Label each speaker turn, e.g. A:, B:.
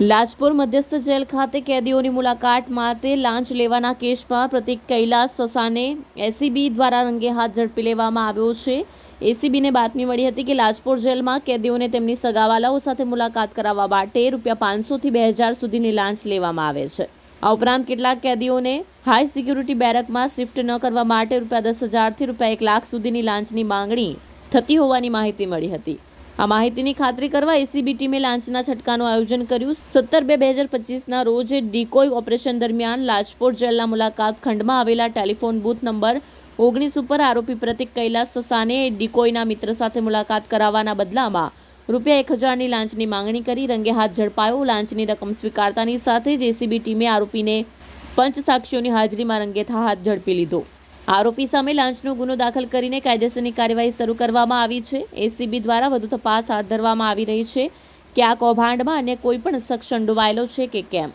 A: લાજપોર મધ્યસ્થ જેલ ખાતે કેદીઓની મુલાકાત માટે લાંચ લેવાના કેસમાં પ્રતિક કૈલાસ સસાને એસીબી દ્વારા રંગે હાથ ઝડપી લેવામાં આવ્યો છે. એસીબીને બાતમી મળી હતી કે લાજપોર જેલમાં કેદીઓને તેમની સગાવાલાઓ સાથે મુલાકાત કરાવવા માટે રૂપિયા પાંચસોથી બે હજાર સુધીની લાંચ લેવામાં આવે છે. આ ઉપરાંત કેટલાક કેદીઓને હાઈ સિક્યુરિટી બેરકમાં શિફ્ટ ન કરવા માટે રૂપિયા દસ હજારથી રૂપિયા એક લાખ સુધીની લાંચની માંગણી થતી હોવાની માહિતી મળી હતી. આ માહિતીની ખાતરી કરવા એસીબી ટીમે લાંચના છટકાનું આયોજન કર્યું. સત્તર બે બે હજાર પચીસના રોજ ડીકોય ઓપરેશન દરમિયાન લાજપોર જેલના મુલાકાત ખંડમાં આવેલા ટેલિફોન બૂથ નંબર ઓગણીસ ઉપર આરોપી પ્રતિક કૈલાસ સસાને ડીકોઈના મિત્ર સાથે મુલાકાત કરાવવાના બદલામાં રૂપિયા એક હજારની લાંચની માંગણી કરી, રંગે હાથ ઝડપાયો. લાંચની રકમ સ્વીકારતાની સાથે જ એસીબી ટીમે આરોપીને પંચ સાક્ષીઓની હાજરીમાં રંગે હાથ ઝડપી લીધો. આરોપી સામે લાંચનો ગુનો દાખલ કરીને કાયદેસરની કાર્યવાહી શરૂ કરવામાં આવી છે. એસીબી દ્વારા વધુ તપાસ હાથ ધરવામાં આવી રહી છે. કે આ કૌભાંડમાં અન્ય કોઈ પણ શખ્સ સંડોવાયેલો છે કે કેમ?